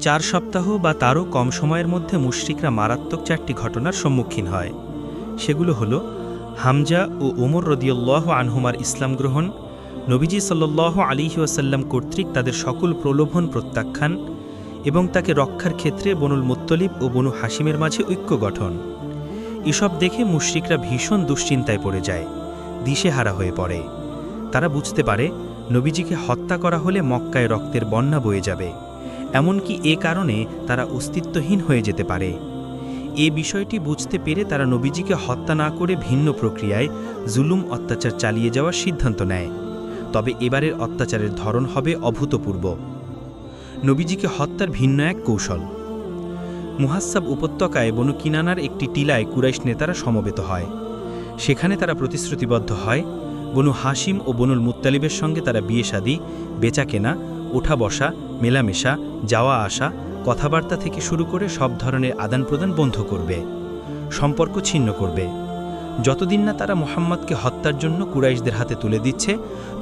চার সপ্তাহ বা তারও কম সময়ের মধ্যে মুশরিকরা মারাত্মক চারটি ঘটনার সম্মুখীন হয়। সেগুলো হলো, হামজা ও ওমর রদিউল্লাহ আনহুমার ইসলাম গ্রহণ, নবীজি সাল্লাহ আলিহি ওয়াসাল্লাম কর্তৃক তাদের সকল প্রলোভন প্রত্যাখ্যান এবং তাকে রক্ষার ক্ষেত্রে বনুল মুত্তলিব ও বনু হাসিমের মাঝে ঐক্য গঠন। এসব দেখে মুশরিকরা ভীষণ দুশ্চিন্তায় পড়ে যায়, দিশেহারা হয়ে পড়ে। তারা বুঝতে পারে, নবীজিকে হত্যা করা হলে মক্কায় রক্তের বন্যা বয়ে যাবে। এমনকি এ কারণে তারা অস্তিত্বহীন হয়ে যেতে পারে। এ বিষয়টি বুঝতে পেরে তারা নবীজিকে হত্যা না করে ভিন্ন প্রক্রিয়ায় জুলুম অত্যাচার চালিয়ে যাওয়ার সিদ্ধান্ত নেয়। তবে এবারের অত্যাচারের ধরন হবে অভূতপূর্ব। নবীজিকে হত্যার ভিন্ন এক কৌশল। মুহাসাব উপত্যকায় বনু কিনানার একটি টিলায় কুরাইশ নেতারা সমবেত হয়। সেখানে তারা প্রতিশ্রুতিবদ্ধ হয়, বনু হাসিম ও বনুল মুত্তালিবের সঙ্গে তারা বিয়ে শাদী বেচা কেনা ওঠা বসা মেলামেশা যাওয়া আসা কথাবার্তা থেকে শুরু করে সব ধরনের আদান প্রদান বন্ধ করবে, সম্পর্ক ছিন্ন করবে। যতদিন না তারা মোহাম্মদকে হত্যার জন্য কুরাইশদের হাতে তুলে দিচ্ছে,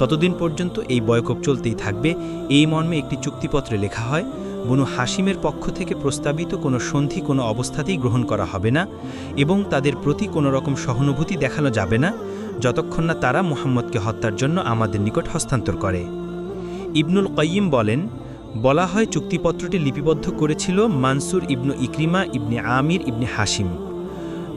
ততদিন পর্যন্ত এই বয়কব চলতেই থাকবে। এই মর্মে একটি চুক্তিপত্রে লেখা হয়, বনু হাসিমের পক্ষ থেকে প্রস্তাবিত কোনো সন্ধি কোনো অবস্থাতেই গ্রহণ করা হবে না এবং তাদের প্রতি কোনো রকম সহানুভূতি দেখানো যাবে না, যতক্ষণ না তারা মুহাম্মদকে হত্যার জন্য আমাদের নিকট হস্তান্তর করে। ইবনুল কয়িম বলেন, বলা হয় চুক্তিপত্রটি লিপিবদ্ধ করেছিল মানসুর ইবনু ইকরিমা ইবনে আমির ইবনে হাসিম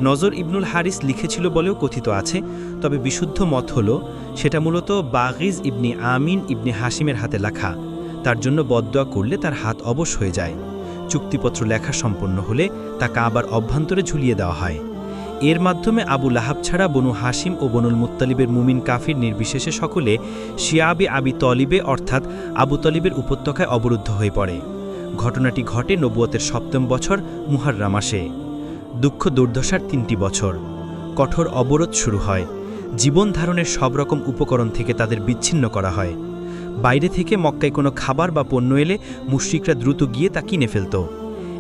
নজর ইবনুল হারিস লিখেছিল বলেও কথিত আছে, তবে বিশুদ্ধ মত হল, সেটা মূলত বাগিজ ইবনি আমিন ইবনে হাসিমের হাতে লেখা। তার জন্য বদদোয়া করলে তার হাত অবশ হয়ে যায়। চুক্তিপত্র লেখা সম্পন্ন হলে তা কাবার অভ্যন্তরে ঝুলিয়ে দেওয়া হয়। এর মাধ্যমে আবু লাহাব ছাড়া বনু হাসিম ও বনুল মুত্তালিবের মুমিন কাফির নির্বিশেষে সকলে শিয়াবে আবি তলিবে, অর্থাৎ আবু তলিবের উপত্যকায় অবরুদ্ধ হয়ে পড়ে। ঘটনাটি ঘটে নবুয়তের সপ্তম বছর মুহাররা মাসে। দুঃখ দুর্দশার তিনটি বছর। কঠোর অবরোধ শুরু হয়। জীবন ধারণের সব রকম উপকরণ থেকে তাদের বিচ্ছিন্ন করা হয়। বাইরে থেকে মক্কায় কোনো খাবার বা পণ্য এলে মুশ্রিকরা দ্রুত গিয়ে তা কিনে ফেলত।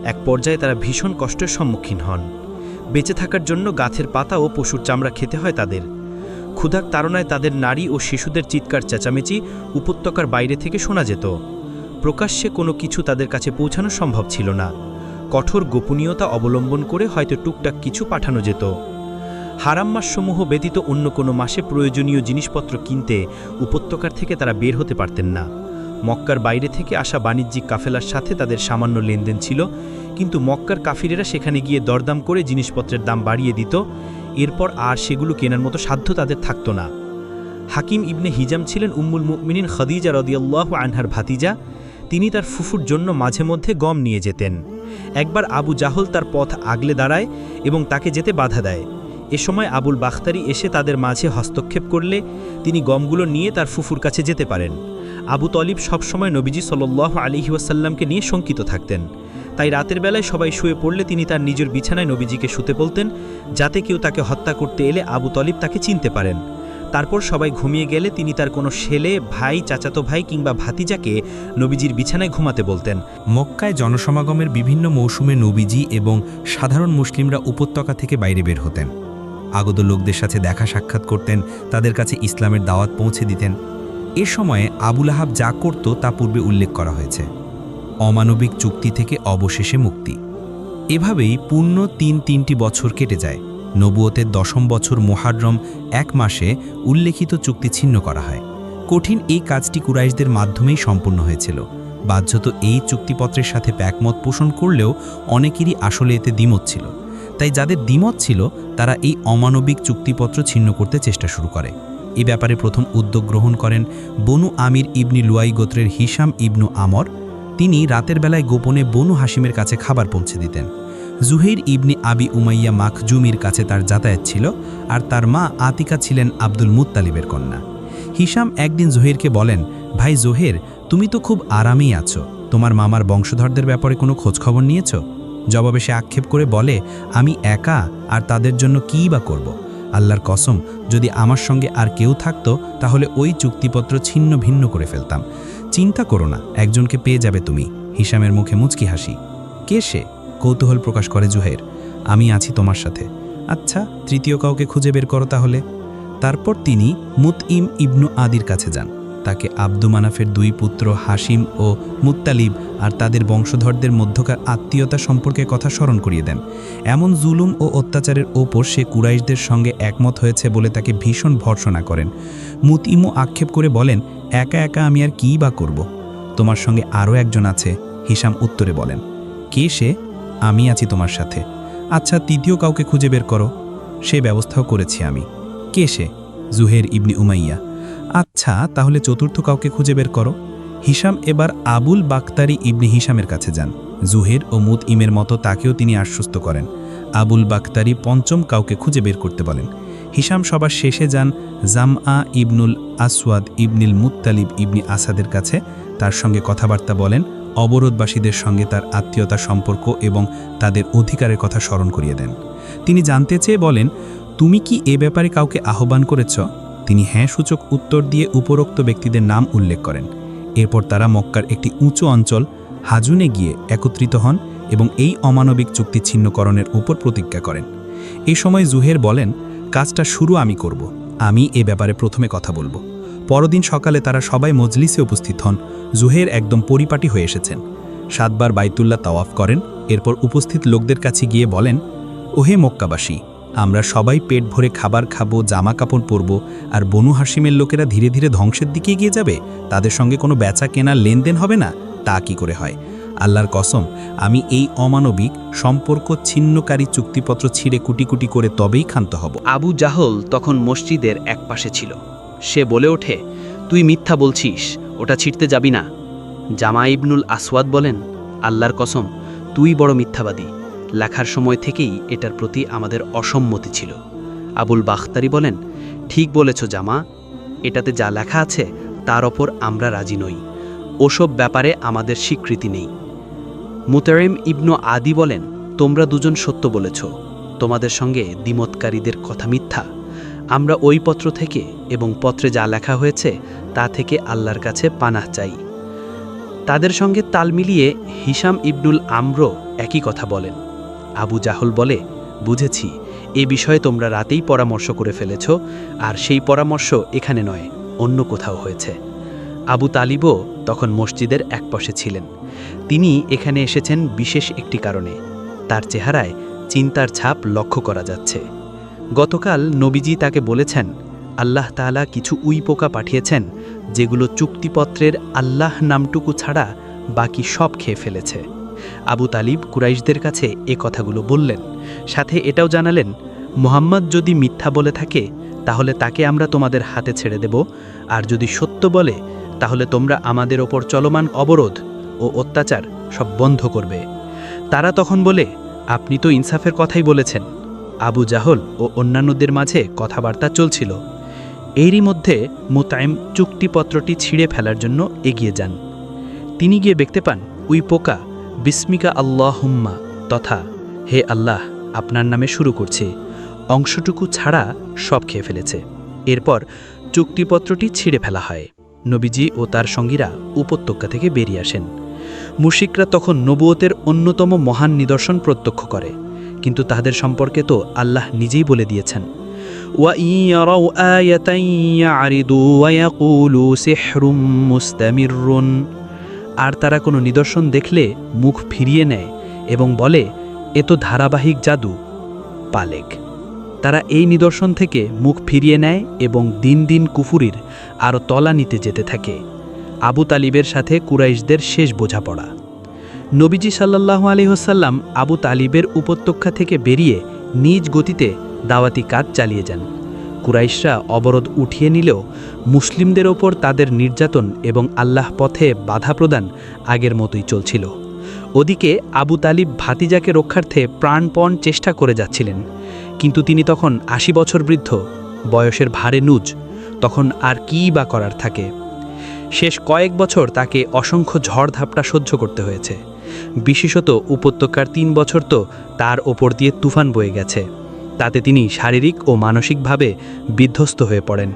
এক পর্যায়ে তারা ভীষণ কষ্টের সম্মুখীন হন। বেঁচে থাকার জন্য গাছের পাতা ও পশুর চামড়া খেতে হয় তাদের। ক্ষুধার তাড়নায় তাদের নারী ও শিশুদের চিৎকার, চেঁচামেচি উপত্যকার বাইরে থেকে শোনা যেত। প্রকাশ্যে কোনো কিছু তাদের কাছে পৌঁছানো সম্ভব ছিল না। কঠোর গোপনীয়তা অবলম্বন করে হয়তো টুকটাক কিছু পাঠানো যেত। হারাম মাসসমূহ ব্যতীত অন্য কোনো মাসে প্রয়োজনীয় জিনিসপত্র কিনতে উপত্যকার থেকে তারা বের হতে পারতেন না। মক্কার বাইরে থেকে আসা বাণিজ্যিক কাফেলার সাথে তাদের সামান্য লেনদেন ছিল, কিন্তু মক্কার কাফিরেরা সেখানে গিয়ে দরদাম করে জিনিসপত্রের দাম বাড়িয়ে দিত, এরপর আর সেগুলো কেনার মতো সাধ্য তাদের থাকত না। হাকিম ইবনে হিজাম ছিলেন উম্মুল মুমিনিন খদিজা রদিয়াল্লাহ আনহার ভাতিজা, তিনি তার ফুফুর জন্য মাঝে মধ্যে গম নিয়ে যেতেন। একবার আবু জাহল তার পথ আগলে দাঁড়ায় এবং তাকে যেতে বাধা দেয়। এ সময় আবুল বাখতারি এসে তাদের মাঝে হস্তক্ষেপ করলে তিনি গমগুলো নিয়ে তার ফুফুর কাছে যেতে পারেন। আবু তলিব সবসময় নবীজি সাল্লাহ আলিহি ওয়াসাল্লামকে নিয়ে শঙ্কিত থাকতেন। তাই রাতের বেলায় সবাই শুয়ে পড়লে তিনি তার নিজের বিছানায় নবীজিকে শুতে বলতেন, যাতে কেউ তাকে হত্যা করতে এলে আবু তলিব তাকে চিনতে পারেন। তারপর সবাই ঘুমিয়ে গেলে তিনি তার কোনো ছেলে, ভাই, চাচাতো ভাই কিংবা ভাতিজাকে নবীজির বিছানায় ঘুমাতে বলতেন। মক্কায় জনসমাগমের বিভিন্ন মৌসুমে নবীজি এবং সাধারণ মুসলিমরা উপত্যকা থেকে বাইরে বের হতেন। আগত লোকদের সাথে দেখা সাক্ষাৎ করতেন, তাদের কাছে ইসলামের দাওয়াত পৌঁছে দিতেন। এ সময়ে আবুল আহাব যা করত তা পূর্বে উল্লেখ করা হয়েছে। অমানবিক চুক্তি থেকে অবশেষে মুক্তি। এভাবেই পূর্ণ তিন তিনটি বছর কেটে যায়। নবুয়তের দশম বছর মোহাররম এক মাসে উল্লেখিত চুক্তি ছিন্ন করা হয়। কঠিন এই কাজটি কুরাইশদের মাধ্যমেই সম্পূর্ণ হয়েছিল। বাধ্যত এই চুক্তিপত্রের সাথে একমত পোষণ করলেও অনেকেরই আসলে এতে দ্বিমত ছিল। তাই যাদের দ্বিমত ছিল, তারা এই অমানবিক চুক্তিপত্র ছিন্ন করতে চেষ্টা শুরু করে। এ ব্যাপারে প্রথম উদ্যোগ গ্রহণ করেন বনু আমির ইবনি লুয়াই গোত্রের হিসাম ইবনু আমর। তিনি রাতের বেলায় গোপনে বনু হাসিমের কাছে খাবার পৌঁছে দিতেন। জুহের ইবনি আবি উমাইয়া মাখজুমির কাছে তার যাতায়াত ছিল আর তার মা আতিকা ছিলেন আব্দুল মুত্তালিবের কন্যা। হিসাম একদিন জোহেরকে বলেন, ভাই জোহের তুমি তো খুব আরামেই আছো। তোমার মামার বংশধরদের ব্যাপারে কোনো খোঁজখবর নিয়েছ? জবাবে সে আক্ষেপ করে বলে, আমি একা, আর তাদের জন্য কী বা করব। আল্লাহর কসম, যদি আমার সঙ্গে আর কেউ থাকতো, তাহলে ওই চুক্তিপত্র ছিন্ন ভিন্ন করে ফেলতাম। চিন্তা করো না, একজনকে পেয়ে যাবে তুমি। হিসামের মুখে মুচকি হাসি। কে সে? কৌতূহল প্রকাশ করে জুহের। আমি আছি তোমার সাথে। আচ্ছা তৃতীয় কাউকে খুঁজে বের করো তাহলে। তারপর তিনি মুতইম ইবনু আদির কাছে যান। তাকে আব্দু মানাফের দুই পুত্র হাসিম ও মুত্তালিব আর তাদের বংশধরদের মধ্যকার আত্মীয়তা সম্পর্কে কথা স্মরণ করিয়ে দেন। এমন জুলুম ও অত্যাচারের ওপর সে কুরাইশদের সঙ্গে একমত হয়েছে বলে তাকে ভীষণ ভর্সনা করেন। মুতিমু আক্ষেপ করে বলেন, একা একা আমি আর কী বা করব? তোমার সঙ্গে আরও একজন আছে হিসাম উত্তরে বলেন। কে সে? আমি আছি তোমার সাথে। আচ্ছা তৃতীয় কাউকে খুঁজে বের করো। সে ব্যবস্থাও করেছি আমি। কে সে? Zuhair ibn Umayya. আচ্ছা তাহলে চতুর্থ কাউকে খুঁজে বের করো। হিসাম এবার আবুল বাক্তারি ইবনি হিসামের কাছে যান। জুহের ও মুত ইমের মতো তাকেও তিনি আশ্বস্ত করেন। আবুল বাক্তারি পঞ্চম কাউকে খুঁজে বের করতে বলেন। হিসাম সবার শেষে যান জামআ ইবনুল আসওয়াদ ইবনিল মুত্তালিব ইবনি আসাদের কাছে। তার সঙ্গে কথাবার্তা বলেন, অবরোধবাসীদের সঙ্গে তার আত্মীয়তা সম্পর্ক এবং তাদের অধিকারের কথা স্মরণ করিয়ে দেন। তিনি জানতে চেয়ে বলেন, তুমি কি এ ব্যাপারে কাউকে আহ্বান করেছ? তিনি হ্যাঁ সূচক উত্তর দিয়ে উপরোক্ত ব্যক্তিদের নাম উল্লেখ করেন। এরপর তারা মক্কার একটি উঁচু অঞ্চল, হাজুনে গিয়ে একত্রিত হন এবং এই অমানবিক চুক্তি ছিন্নকরণের উপর প্রতিজ্ঞা করেন। এই সময় জুহের বলেন, কাজটা শুরু আমি করব। আমি এ ব্যাপারে প্রথমে কথা বলব। পরদিন সকালে তারা সবাই মজলিসে উপস্থিত হন। জুহের একদম পরিপাটি হয়ে এসেছেন। সাতবার বাইতুল্লাহ তাওয়াফ করেন। এরপর উপস্থিত লোকদের কাছে গিয়ে বলেন, ওহে মক্কাবাসী আমরা সবাই পেট ভরে খাবার খাব জামা কাপড় পরব, আর বনু হাসিমের লোকেরা ধীরে ধীরে ধ্বংসের দিকে এগিয়ে যাবে। তাদের সঙ্গে কোনো বেচা কেনা লেনদেন হবে না। তা কি করে হয়? আল্লাহর কসম, আমি এই অমানবিক, সম্পর্ক ছিন্নকারী চুক্তিপত্র ছিঁড়ে কুটি কুটি করে তবেই ক্ষান্ত হব। আবু জাহল তখন মসজিদের এক পাশে ছিল। সে বলে ওঠে, তুই মিথ্যা বলছিস, ওটা ছিঁড়তে যাবি না। জামা ইবনুল আসওয়াদ বলেন, আল্লাহর কসম, তুই বড় মিথ্যাবাদী। লেখার সময় থেকেই এটার প্রতি আমাদের অসম্মতি ছিল। আবুল বাখতারি বলেন, ঠিক বলেছ জামা, এটাতে যা লেখা আছে তার ওপর আমরা রাজি নই। ওসব ব্যাপারে আমাদের স্বীকৃতি নেই। মুতারিম ইবনু আদি বলেন, তোমরা দুজন সত্য বলেছ। তোমাদের সঙ্গে দ্বিমতকারীদের কথা মিথ্যা। আমরা ওই পত্র থেকে এবং পত্রে যা লেখা হয়েছে তা থেকে আল্লাহর কাছে পানাহ চাই। তাদের সঙ্গে তাল মিলিয়ে হিসাম ইবনুল আম্র একই কথা বলেন। আবু জাহল বলে, বুঝেছি, এ বিষয়ে তোমরা রাতেই পরামর্শ করে ফেলেছ, আর সেই পরামর্শ এখানে নয়, অন্য কোথাও হয়েছে। আবু তালিবও তখন মসজিদের একপাশে ছিলেন। তিনি এখানে এসেছেন বিশেষ একটি কারণে, তার চেহারায় চিন্তার ছাপ লক্ষ্য করা যাচ্ছে। গতকাল নবীজি তাকে বলেছেন, আল্লাহ তাআলা কিছু উই পোকা পাঠিয়েছেন, যেগুলো চুক্তিপত্রের আল্লাহ নামটুকু ছাড়া বাকি সব খেয়ে ফেলেছে। আবু তালিব কুরাইশদের কাছে এ কথাগুলো বললেন। সাথে এটাও জানালেন, মোহাম্মদ যদি মিথ্যা বলে থাকে, তাহলে তাকে আমরা তোমাদের হাতে ছেড়ে দেব। আর যদি সত্য বলে, তাহলে তোমরা আমাদের ওপর চলমান অবরোধ ও অত্যাচার সব বন্ধ করবে। তারা তখন বলে, আপনি তো ইনসাফের কথাই বলেছেন। আবু জাহল ও অন্যান্যদের মাঝে কথাবার্তা চলছিল। এরই মধ্যে মোতায়েম চুক্তিপত্রটি ছিঁড়ে ফেলার জন্য এগিয়ে যান। তিনি গিয়ে দেখতে পান উই পোকা বিস্মিকা আল্লাহ হুম্মা তথা হে আল্লাহ, আপনার নামে শুরু করছে। অংশটুকু ছাড়া সব খেয়ে ফেলেছে। এরপর চুক্তিপত্রটি ছিঁড়ে ফেলা হয়। নবীজি ও তার সঙ্গীরা উপত্যকা থেকে বেরিয়ে আসেন। মুশিকরা তখন নবুয়তের অন্যতম মহান নিদর্শন প্রত্যক্ষ করে। কিন্তু তাদের সম্পর্কে তো আল্লাহ নিজেই বলে দিয়েছেন। ওয়া আর তারা কোনো নিদর্শন দেখলে মুখ ফিরিয়ে নেয় এবং বলে, এ তো ধারাবাহিক জাদু, পালেক। তারা এই নিদর্শন থেকে মুখ ফিরিয়ে নেয় এবং দিন দিন কুফুরির আরও তলা নিতে যেতে থাকে। আবু তালিবের সাথে কুরাইশদের শেষ বোঝাপড়া। নবীজি সাল্লাহ আলহিহসাল্লাম আবু তালিবের উপত্যকা থেকে বেরিয়ে নিজ গতিতে দাওয়াতি কাজ চালিয়ে যান। কুরাইশরা অবরোধ উঠিয়ে নিলেও মুসলিমদের ওপর তাদের নির্যাতন এবং আল্লাহ পথে বাধা প্রদান আগের মতোই চলছিল। ওদিকে আবু তালিব ভাতিজাকে রক্ষার্থে প্রাণপণ চেষ্টা করে যাচ্ছিলেন। কিন্তু তিনি তখন আশি বছর বৃদ্ধ, বয়সের ভারে নুজ, তখন আর কী বা করার থাকে। শেষ কয়েক বছর তাকে অসংখ্য ঝড় ধাপটা সহ্য করতে হয়েছে। বিশেষত উপত্যকার তিন বছর তো তার ওপর দিয়ে তুফান বয়ে গেছে। তাতে তিনি শারীরিক ও মানসিকভাবে বিধ্বস্ত হয়ে পড়েন।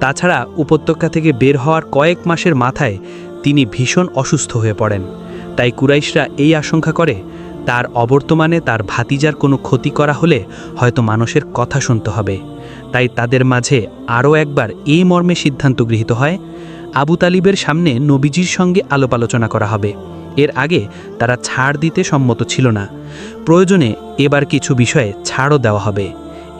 তাছাড়া উপত্যকা থেকে বের হওয়ার কয়েক মাসের মাথায় তিনি ভীষণ অসুস্থ হয়ে পড়েন। তাই কুরাইশরা এই আশঙ্কা করে, তার অবর্তমানে তার ভাতিজার কোনো ক্ষতি করা হলে হয়তো মানুষের কথা শুনতে হবে। তাই তাদের মাঝে আরও একবার এই মর্মে সিদ্ধান্ত গৃহীত হয়, আবু তালিবের সামনে নবীজির সঙ্গে আলোপ আলোচনা করা হবে। এর আগে তারা ছাড় দিতে সম্মত ছিল না। প্রয়োজনে এবার কিছু বিষয়ে ছাড়ও দেওয়া হবে।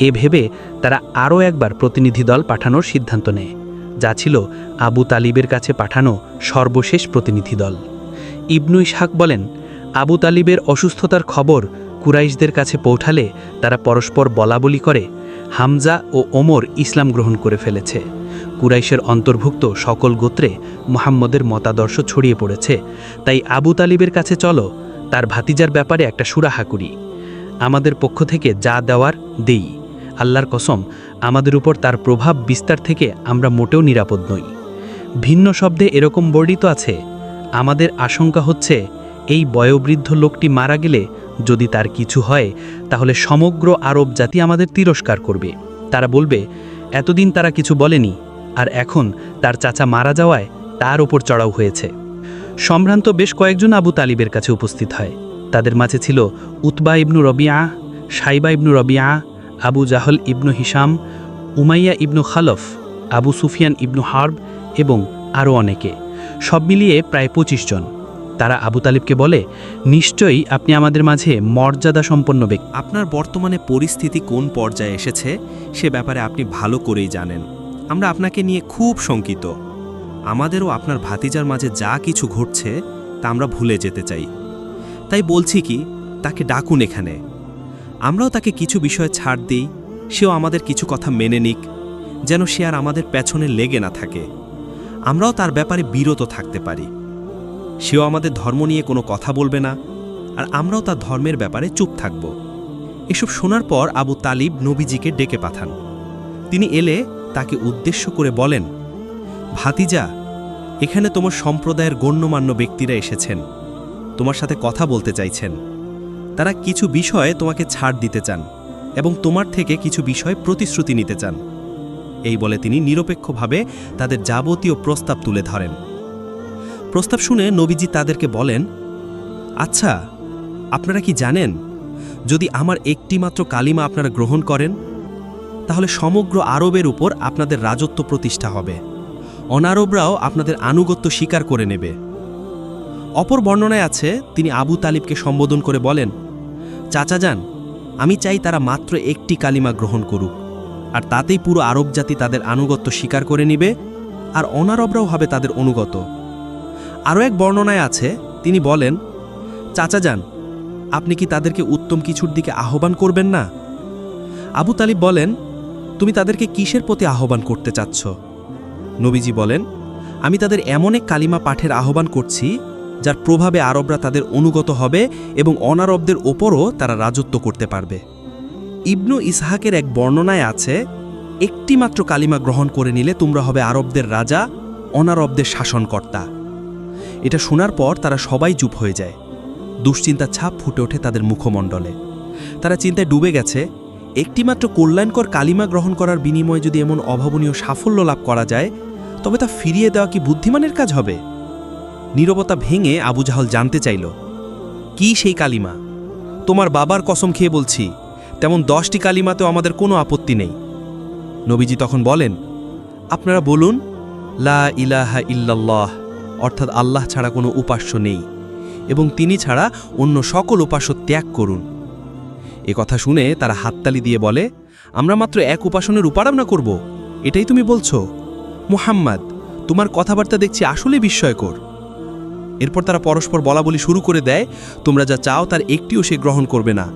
এ ভেবে তারা আরও একবার প্রতিনিধি দল পাঠানোর সিদ্ধান্ত নেয়, যা ছিল আবু তালিবের কাছে পাঠানো সর্বশেষ প্রতিনিধি দল। ইবনু ইসহাক বলেন, আবু তালিবের অসুস্থতার খবর কুরাইশদের কাছে পৌঁছালে তারা পরস্পর বলাবলি করে হামজা ও ওমর ইসলাম গ্রহণ করে ফেলেছে। কুরাইশের অন্তর্ভুক্ত সকল গোত্রে মোহাম্মদের মতাদর্শ ছড়িয়ে পড়েছে। তাই আবু তালিবের কাছে চলো, তার ভাতিজার ব্যাপারে একটা সুরাহা করি। আমাদের পক্ষ থেকে যা দেওয়ার দেই। আল্লাহর কসম, আমাদের উপর তার প্রভাব বিস্তার থেকে আমরা মোটেও নিরাপদ নই। ভিন্ন শব্দে এরকম বর্ণিত আছে, আমাদের আশঙ্কা হচ্ছে, এই বয়োবৃদ্ধ লোকটি মারা গেলে যদি তার কিছু হয়, তাহলে সমগ্র আরব জাতি আমাদের তিরস্কার করবে। তারা বলবে, এতদিন তারা কিছু বলেনি আর এখন তার চাচা মারা যাওয়ায় তার ওপর চড়াও হয়েছে। সম্ভ্রান্ত বেশ কয়েকজন আবু তালিবের কাছে উপস্থিত হয়। তাদের মাঝে ছিল Utba ibn Rabia Shaiba ibn Rabia Abu Jahl ibn Hisham Umayya ibn Khalaf, Abu Sufyan ibn Harb এবং আরও অনেকে। সব মিলিয়ে প্রায় পঁচিশ জন। তারা আবু তালিবকে বলে, নিশ্চয়ই আপনি আমাদের মাঝে মর্যাদা সম্পন্ন ব্যক্তি। আপনার বর্তমানে পরিস্থিতি কোন পর্যায়ে এসেছে সে ব্যাপারে আপনি ভালো করেই জানেন। আমরা আপনাকে নিয়ে খুব শঙ্কিত। আমাদেরও আপনার ভাতিজার মাঝে যা কিছু ঘটছে, তা আমরা ভুলে যেতে চাই। তাই বলছি কি, তাকে ডাকুন এখানে। আমরাও তাকে কিছু বিষয়ে ছাড় দিই, সেও আমাদের কিছু কথা মেনে নিক, যেন সে আর আমাদের পেছনে লেগে না থাকে। আমরাও তার ব্যাপারে বিরত থাকতে পারি। সেও আমাদের ধর্ম নিয়ে কোনো কথা বলবে না, আর আমরাও তার ধর্মের ব্যাপারে চুপ থাকব। এসব শোনার পর আবু তালিব নবীজিকে ডেকে পাঠান। তিনি এলে তাকে উদ্দেশ্য করে বলেন, ভাতিজা, এখানে তোমার সম্প্রদায়ের গণ্যমান্য ব্যক্তিরা এসেছেন। তোমার সাথে কথা বলতে চাইছেন। তারা কিছু বিষয়ে তোমাকে ছাড় দিতে চান এবং তোমার থেকে কিছু বিষয় প্রতিশ্রুতি নিতে চান। এই বলে তিনি নিরপেক্ষভাবে তাদের যাবতীয় প্রস্তাব তুলে ধরেন। প্রস্তাব শুনে নবীজি তাদেরকে বলেন আচ্ছা আপনারা কি জানেন, যদি আমার একটিমাত্র কালিমা আপনারা গ্রহণ করেন তাহলে সমগ্র আরবের উপর আপনাদের রাজত্ব প্রতিষ্ঠা হবে। অনারবরাও আপনাদের আনুগত্য স্বীকার করে নেবে। অপর বর্ণনায় আছে, তিনি আবু তালিবকে সম্বোধন করে বলেন, চাচা যান, আমি চাই তারা মাত্র একটি কালিমা গ্রহণ করুক, আর তাতেই পুরো আরব জাতি তাদের আনুগত্য স্বীকার করে নিবে, আর অনারবরাও হবে তাদের অনুগত। আরও এক বর্ণনায় আছে, তিনি বলেন, চাচা যান, আপনি কি তাদেরকে উত্তম কিছুর দিকে আহ্বান করবেন না? আবু তালিব বলেন তুমি তাদেরকে কিসের প্রতি আহ্বান করতে চাচ্ছ? নবীজি বলেন, আমি তাদের এমন এক কালিমা পাঠের আহ্বান করছি, যার প্রভাবে আরবরা তাদের অনুগত হবে এবং অনারবদের ওপরও তারা রাজত্ব করতে পারবে। ইবনু ইসহাকের এক বর্ণনায় আছে, একটিমাত্র কালিমা গ্রহণ করে নিলে তোমরা হবে আরবদের রাজা, অনারবদের শাসনকর্তা। এটা শোনার পর তারা সবাই চুপ হয়ে যায়। দুশ্চিন্তার ছাপ ফুটে ওঠে তাদের মুখমণ্ডলে। তারা চিন্তায় ডুবে গেছে একটিমাত্র কল্যাণকর কালিমা গ্রহণ করার বিনিময়ে যদি এমন অভাবনীয় সাফল্য লাভ করা যায়, তবে তা ফিরিয়ে দেওয়া কি বুদ্ধিমানের কাজ হবে? নীরবতা ভেঙে আবু জাহল জানতে চাইল, কি সেই কালিমা? তোমার বাবার কসম খেয়ে বলছি, তেমন দশটি কালিমাতেও আমাদের কোনো আপত্তি নেই। নবীজি তখন বলেন, আপনারা বলুন, লা ইলাহা ইল্লাল্লাহ, অর্থাৎ আল্লাহ ছাড়া কোনো উপাস্য নেই, এবং তিনি ছাড়া অন্য সকল উপাস্য ত্যাগ করুন। এ কথা শুনে তারা হাততালি দিয়ে বলে, আমরা মাত্র এক উপাসনের উপারামনা করব। এটাই তুমি বলছো? মুহাম্মাদ, তোমার কথাবার্তা দেখছি আসলে বিস্ময়কর। এরপর তারা পরস্পর বলা বলি শুরু করে দেয়, তোমরা যা চাও তার একটিও সে গ্রহণ করবে না।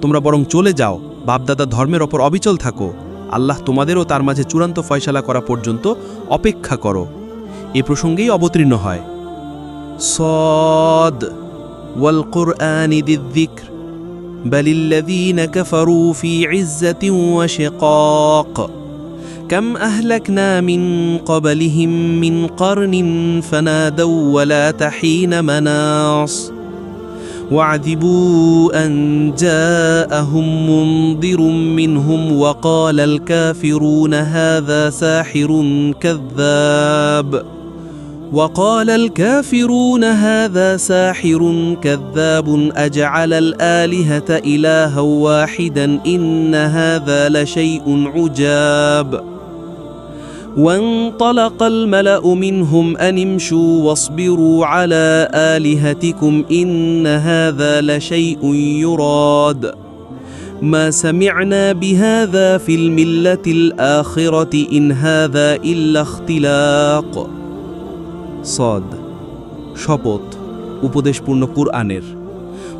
তোমরা বরং চলে যাও, বাপদাদা ধর্মের ওপর অবিচল থাকো। আল্লাহ তোমাদেরও তার মাঝে চূড়ান্ত ফয়সালা করা পর্যন্ত অপেক্ষা করো। এ প্রসঙ্গেই অবতীর্ণ হয়। সদ ওয়াল কোরআন ইদিদ্দিক্র بل الذين كفروا في عزة وشقاق. كم أهلكنا من قبلهم من قرن فنادوا ولا تحين مناص. وعذبوا أن جاءهم منذر منهم وقال الكافرون هذا ساحر كذاب. وقال الكافرون هذا ساحر كذاب أجعل الآلهة إلها واحدا إن هذا لشيء عجاب. وانطلق الملأ منهم أن امشوا واصبروا على آلهتكم إن هذا لشيء يراد. ما سمعنا بهذا في الملة الآخرة إن هذا إلا اختلاق. সদ, শপথ, উপদেশপূর্ণ কুরআনের।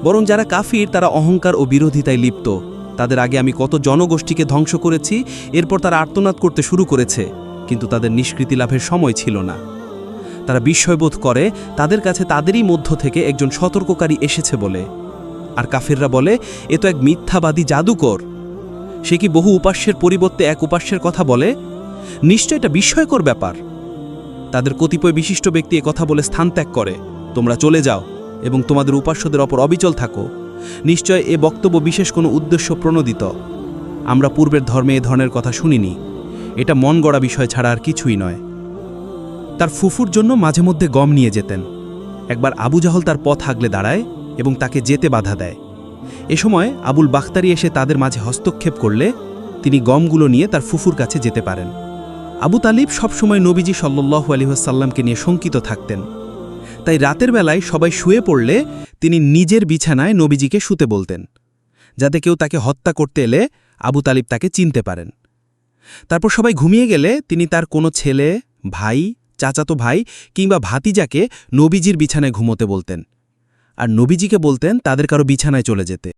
বরং যারা কাফির, তারা অহংকার ও বিরোধিতায় লিপ্ত। তাদের আগে আমি কত জনগোষ্ঠীকে ধ্বংস করেছি, এরপর তারা আর্তনাদ করতে শুরু করেছে, কিন্তু তাদের নিষ্কৃতি লাভের সময় ছিল না। তারা বিস্ময়বোধ করে, তাদের কাছে তাদেরই মধ্য থেকে একজন সতর্ককারী এসেছে বলে। আর কাফিররা বলে, এ তো এক মিথ্যাবাদী জাদুকর। সে কি বহু উপাস্যের পরিবর্তে এক উপাস্যের কথা বলে? নিশ্চয় এটা বিস্ময়কর ব্যাপার। তাদের কতিপয় বিশিষ্ট ব্যক্তি কথা বলে স্থান ত্যাগ করে। তোমরা চলে যাও এবং তোমাদের উপাস্যদের অপর অবিচল থাকো। নিশ্চয় এ বক্তব্য বিশেষ কোনো উদ্দেশ্য প্রণোদিত। আমরা পূর্বের ধর্মে এ ধরনের কথা শুনিনি। এটা মন গড়া বিষয় ছাড়া আর কিছুই নয়। তার ফুফুর জন্য মাঝে মধ্যে গম নিয়ে যেতেন। একবার আবু জাহল তার পথ আগলে দাঁড়ায় এবং তাকে যেতে বাধা দেয়। এ সময় আবুল বাখতারি এসে তাদের মাঝে হস্তক্ষেপ করলে তিনি গমগুলো নিয়ে তার ফুফুর কাছে যেতে পারেন। আবু তালিব সবসময় নবীজি সাল্লু আলহিহাসাল্লামকে নিয়ে শঙ্কিত থাকতেন। তাই রাতের বেলায় সবাই শুয়ে পড়লে তিনি নিজের বিছানায় নবীজিকে শুতে বলতেন, যাতে কেউ তাকে হত্যা করতে এলে আবু তালিব তাকে চিনতে পারেন। তারপর সবাই ঘুমিয়ে গেলে তিনি তার কোনো ছেলে, ভাই, চাচাতো ভাই কিংবা ভাতিজাকে নবীজির বিছানায় ঘুমোতে বলতেন, আর নবীজিকে বলতেন তাদের কারও বিছানায় চলে যেতে।